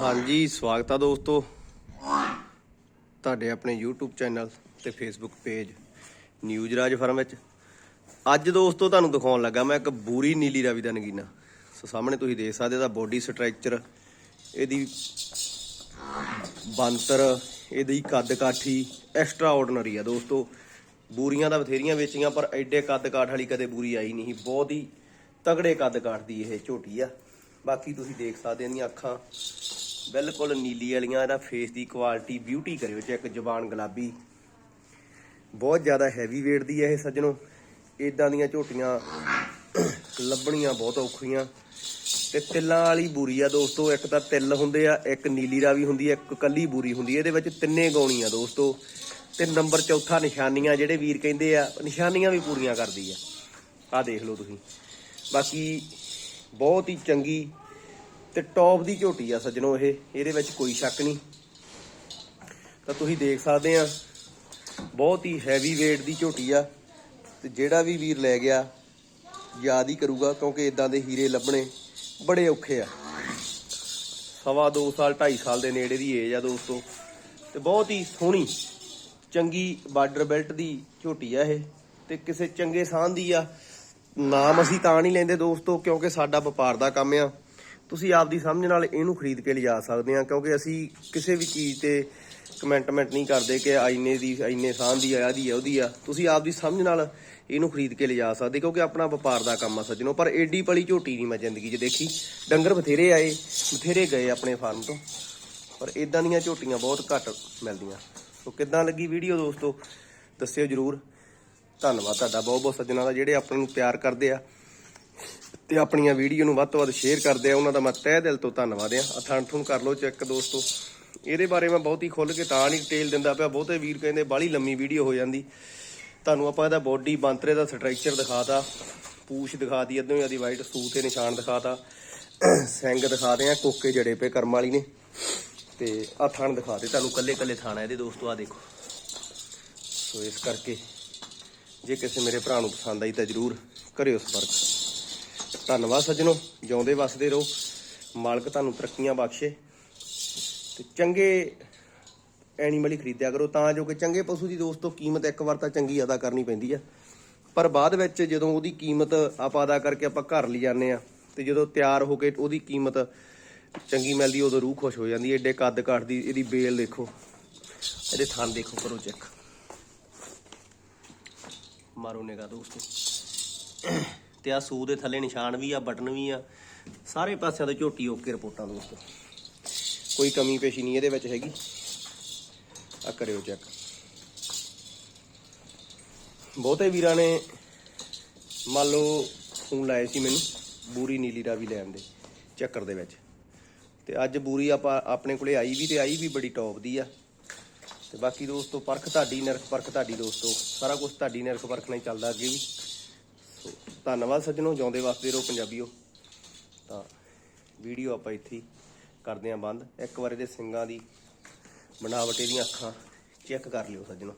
ਹਾਂਜੀ, ਸਵਾਗਤ ਆ ਦੋਸਤੋ। ਤੁਹਾਡੇ ਆਪਣੇ YouTube ਚੈਨਲ ਤੇ Facebook page news Raj firm ਵਿੱਚ। ਅੱਜ ਦੋਸਤੋ ਤੁਹਾਨੂੰ ਦਿਖਾਉਣ ਲੱਗਾ ਮੈਂ ਇੱਕ ਬੂਰੀ ਨੀਲੀ ਰਾਵੀ ਦਾ ਨਗੀਨਾ। ਸੋ ਸਾਹਮਣੇ ਤੁਸੀਂ ਦੇਖ ਸਕਦੇ ਇਹਦਾ ਬੋਡੀ ਸਟਰਕਚਰ ਇਹਦੀ ਬੰਤਰ ਇਹਦੀ ਕੱਦ ਕਾਠੀ ਐਕਸਟਰਾ ਆਰਡੀਨਰੀ ਆ ਦੋਸਤੋ। ਬੂਰੀਆਂ ਦਾ ਬਥੇਰੀਆਂ ਵੇਚੀਆਂ, ਪਰ ਐਡੇ ਕੱਦ ਕਾਠ ਵਾਲੀ ਕਦੇ ਬੂਰੀ ਆਈ ਨਹੀਂ ਬਹੁਤ ਹੀ ਤਗੜੇ ਕੱਦ ਕਾਠ ਦੀ ਇਹ ਝੋਟੀ ਆ। ਬਾਕੀ ਤੁਸੀਂ ਦੇਖ ਸਕਦੇ ਇਹਦੀਆਂ ਅੱਖਾਂ। ਬਿਲਕੁਲ ਨੀਲੀ ਵਾਲੀਆਂ ਇਹਦਾ ਫੇਸ ਦੀ ਕੁਆਲਿਟੀ ਬਿਊਟੀ ਕਰਿਓ ਚੈੱਕ ਜ਼ਬਾਨ ਗੁਲਾਬੀ। ਬਹੁਤ ਜ਼ਿਆਦਾ ਹੈਵੀ weight ਦੀ ਹੈ ਇਹ ਸੱਜਣੋ। ਇਦਾਂ ਦੀਆਂ ਝੋਟੀਆਂ ਲੱਭਣੀਆਂ ਬਹੁਤ ਔਖੀਆਂ। ਤੇ ਤਿੱਲਾਂ ਵਾਲੀ ਬੂਰੀ ਆ ਦੋਸਤੋ, ਇੱਕ ਤਾਂ ਤਿੱਲ ਹੁੰਦੇ ਆ, ਇੱਕ ਨੀਲੀ ਰਾਵੀ ਹੁੰਦੀ ਆ, ਇੱਕ ਕੱਲੀ ਬੂਰੀ ਹੁੰਦੀ ਆ। ਇਹਦੇ ਵਿੱਚ ਤਿੰਨੇ ਗਾਉਣੀ ਆ ਦੋਸਤੋ। ਤੇ ਨੰਬਰ ਚੌਥਾ ਨਿਸ਼ਾਨੀਆਂ, ਜਿਹੜੇ ਵੀਰ ਕਹਿੰਦੇ ਆ, ਨਿਸ਼ਾਨੀਆਂ ਵੀ ਪੂਰੀਆਂ ਕਰਦੀ ਆ। ਆ ਦੇਖ ਲਓ ਤੁਸੀਂ। ਬਾਕੀ ਬਹੁਤ ਹੀ ਚੰਗੀ ਤੇ ਟੌਪ ਦੀ ਝੋਟੀ ਆ ਸੱਜਣੋ ਇਹ, ਇਹਦੇ ਵਿੱਚ ਕੋਈ ਸ਼ੱਕ ਨਹੀਂ। ਤਾਂ ਤੁਸੀਂ ਦੇਖ ਸਕਦੇ ਆ, ਬਹੁਤ ਹੀ ਹੈਵੀ weight ਦੀ ਝੋਟੀ ਆ, ਤੇ ਜਿਹੜਾ ਵੀ ਵੀਰ ਲੈ ਗਿਆ, ਯਾਦ ਹੀ ਕਰੂਗਾ, ਕਿਉਂਕਿ ਇਦਾਂ ਦੇ ਹੀਰੇ ਲੱਭਣੇ ਬੜੇ ਔਖੇ ਆ। ਸਵਾ 2 ਸਾਲ 2.5 ਸਾਲ ਦੇ ਨੇੜੇ ਦੀ ਏਜ ਆ ਦੋਸਤੋ, ਤੇ ਬਹੁਤ ਹੀ ਸੋਹਣੀ, ਚੰਗੀ ਬਾਰਡਰ ਬੈਲਟ ਦੀ ਝੋਟੀ ਆ ਇਹ, ਤੇ ਕਿਸੇ ਚੰਗੇ ਸਾਹ ਦੀ ਆ, ਨਾਮ ਅਸੀਂ ਤਾਂ ਨਹੀਂ ਲੈਂਦੇ ਦੋਸਤੋ, ਕਿਉਂਕਿ ਸਾਡਾ ਵਪਾਰ ਦਾ ਕੰਮ ਆ। ਤੁਸੀਂ ਆਪਦੀ ਸਮਝ ਨਾਲ ਇਹਨੂੰ ਖਰੀਦ ਕੇ ਲਿਜਾ ਸਕਦੇ ਆ ਕਿਉਂਕਿ ਅਸੀਂ ਕਿਸੇ ਵੀ ਚੀਜ਼ ਤੇ ਕਮੈਂਟਮੈਂਟ ਨਹੀਂ ਕਰਦੇ ਕਿ ਆਈਨੇ ਦੀ ਆਈਨੇ ਸਾਹ ਦੀ ਆ ਆਦੀ ਆ, ਉਹਦੀ ਆ। ਤੁਸੀਂ ਆਪਦੀ ਸਮਝ ਨਾਲ ਇਹਨੂੰ ਖਰੀਦ ਕੇ ਲਿਜਾ ਸਕਦੇ, ਕਿਉਂਕਿ ਆਪਣਾ ਵਪਾਰ ਦਾ ਕੰਮ ਆ ਸੱਜਣੋ। ਪਰ ਏਡੀ ਪਲੀ ਝੋਟੀ ਨਹੀਂ ਮੈਂ ਜ਼ਿੰਦਗੀ 'ਚ ਦੇਖੀ। ਡੰਗਰ ਬਥੇਰੇ ਆਏ, ਬਥੇਰੇ ਗਏ ਆਪਣੇ ਫਾਰਮ ਤੋਂ। ਪਰ ਇਦਾਂ ਦੀਆਂ ਝੋਟੀਆਂ ਬਹੁਤ ਘੱਟ ਮਿਲਦੀਆਂ। ਸੋ ਕਿੱਦਾਂ ਲੱਗੀ ਵੀਡੀਓ ਦੋਸਤੋ? ਦੱਸਿਓ ਜਰੂਰ। ਧੰਨਵਾਦ ਤੁਹਾਡਾ ਬਹੁਤ ਬਹੁਤ ਸੱਜਣਾ ਦਾ ਜਿਹੜੇ ਆਪਣੇ ਨੂੰ ਪਿਆਰ ਕਰਦੇ ਆ। ਤੇ ਆਪਣੀਆਂ ਵੀਡੀਓ ਨੂੰ ਵੱਧ ਤੋਂ ਵੱਧ ਸ਼ੇਅਰ ਕਰਦੇ ਆ। ਉਹਨਾਂ ਦਾ ਮੈਂ ਤਹਿ ਦਿਲ ਤੋਂ ਧੰਨਵਾਦ ਆ। ਆ ਥਣ ਕਰ ਲਓ ਚੈੱਕ ਦੋਸਤੋ। ਇਹਦੇ ਬਾਰੇ ਮੈਂ ਬਹੁਤ ਹੀ ਖੁੱਲ ਕੇ ਤਾਂ ਨਹੀਂ ਡਿਟੇਲ ਦਿੰਦਾ ਪਿਆ। ਬਹੁਤੇ ਵੀਰ ਕਹਿੰਦੇ ਬਾਹਲੀ ਲੰਮੀ ਵੀਡੀਓ ਹੋ ਜਾਂਦੀ। ਤੁਹਾਨੂੰ ਆਪਾਂ ਇਹਦਾ ਬੋਡੀ ਬੰਤਰੇ ਦਾ ਸਟਰਕਚਰ ਦਿਖਾਤਾ। ਪੂਛ ਦਿਖਾਤੀ ਅੱਧੋਂ ਇਹਦੀ ਵਾਈਟ ਸੂ ਤੇ ਨਿਸ਼ਾਨ ਦਿਖਾਤਾ। ਸਿੰਘ ਦਿਖਾਦੇ ਆ, ਕੋਕੇ ਜੜੇ ਪੇ ਕਰਮ ਵਾਲੀ ਨੇ। ਤੇ ਆ ਥਣ ਦਿਖਾਤੇ ਤੁਹਾਨੂੰ ਕੱਲੇ ਕੱਲੇ ਥਾਣਾ ਇਹਦੇ ਦੋਸਤੋ ਆ ਦੇਖੋ। ਸੋ ਇਸ ਕਰਕੇ ਜੇ ਕਿਸੇ ਮੇਰੇ ਭਰਾ ਨੂੰ ਪਸੰਦ ਆਈ ਤਾਂ ਜਰੂਰ ਕਰਿਓ ਸੰਪਰਕ। ਧੰਨਵਾਦ ਸੱਜਣੋ, ਜਿਉਂਦੇ ਵਸਦੇ ਰਹੋ। ਮਾਲਕ ਤੁਹਾਨੂੰ ਤਰੱਕੀਆਂ ਬਖਸ਼ੇ। ਤੇ ਚੰਗੇ ਐਨੀਮਲ ਹੀ ਖਰੀਦਿਆ ਕਰੋ, ਤਾਂ ਜੋ ਕਿ ਚੰਗੇ ਪਸ਼ੂ ਦੀ ਦੋਸਤੋ ਕੀਮਤ ਇੱਕ ਵਾਰ ਤਾਂ ਚੰਗੀ ਅਦਾ ਕਰਨੀ ਪੈਂਦੀ ਆ। ਪਰ ਬਾਅਦ ਵਿੱਚ ਜਦੋਂ ਉਹਦੀ ਕੀਮਤ ਆਪਾਂ ਅਦਾ ਕਰਕੇ ਆਪਾਂ ਘਰ ਲਈ ਜਾਂਦੇ ਆ, ਤੇ ਜਦੋਂ ਤਿਆਰ ਹੋ ਕੇ ਉਹਦੀ ਕੀਮਤ ਚੰਗੀ ਮਿਲਦੀ, ਉਦੋਂ ਰੂਹ ਖੁਸ਼ ਹੋ ਜਾਂਦੀ, ਏਡੇ ਕੱਦ ਕਾਠ ਦੀ ਇਹਦੀ ਬੇਲ ਦੇਖੋ, ਇਹਦੇ ਥਣ ਦੇਖੋ ਕਰੋ ਚੈੱਕ। ਮਾਰੋ ਨਿਗਾ ਦੋਸਤੋ। ਤੇ ਆ ਸੂ ਦੇ ਥੱਲੇ ਨਿਸ਼ਾਨ ਵੀ ਆ, ਬਟਨ ਵੀ ਆ। ਸਾਰੇ ਪਾਸਿਆਂ ਤੋਂ ਝੋਟੀ ਓਕੇ ਰਿਪੋਰਟਾਂ ਦੋਸਤੋ। ਕੋਈ ਕਮੀ ਪੇਸ਼ੀ ਨਹੀਂ ਇਹਦੇ ਵਿੱਚ ਹੈਗੀ। ਆ ਕਰਿਓ ਚੈੱਕ ਬਹੁਤੇ ਵੀਰਾਂ ਨੇ ਮੰਨ ਲਓ ਫੋਨ ਲਾਏ ਸੀ ਮੈਨੂੰ, ਬੂਰੀ ਨੀਲੀ ਰਾਵੀ ਲੈਣ ਦੇ ਚੱਕਰ ਦੇ ਵਿੱਚ। ਤੇ ਅੱਜ ਬੂਰੀ ਆਪਾਂ ਆਪਣੇ ਕੋਲੇ ਆਈ ਵੀ ਤੇ ਆਈ ਵੀ ਬੜੀ ਟੌਪ ਦੀ ਆ। ਤੇ ਬਾਕੀ ਦੋਸਤੋ, ਪਰਖ ਤੁਹਾਡੀ, ਨਿਰਖ ਪਰਖ ਤੁਹਾਡੀ ਦੋਸਤੋ। ਸਾਰਾ ਕੁਝ ਤੁਹਾਡੀ, ਨਿਰਖ ਪਰਖ ਨਾਲ ਚੱਲਦਾ ਅੱਗੇ ਵੀ। ਸੋ ਧੰਨਵਾਦ ਸੱਜਣੋ, ਜਿਉਂਦੇ ਵਸਦੇ ਰਹੋ ਪੰਜਾਬੀਓ। ਤਾਂ ਵੀਡੀਓ ਆਪਾਂ ਇੱਥੇ ਕਰਦੇ ਆਂ ਬੰਦ। ਇੱਕ ਵਾਰ ਇਹਦੇ ਸਿੰਗਾਂ ਦੀ ਬਣਾਵਟ ਇਹਦੀਆਂ ਅੱਖਾਂ ਚੈੱਕ ਕਰ ਲਿਓ ਸੱਜਣੋ।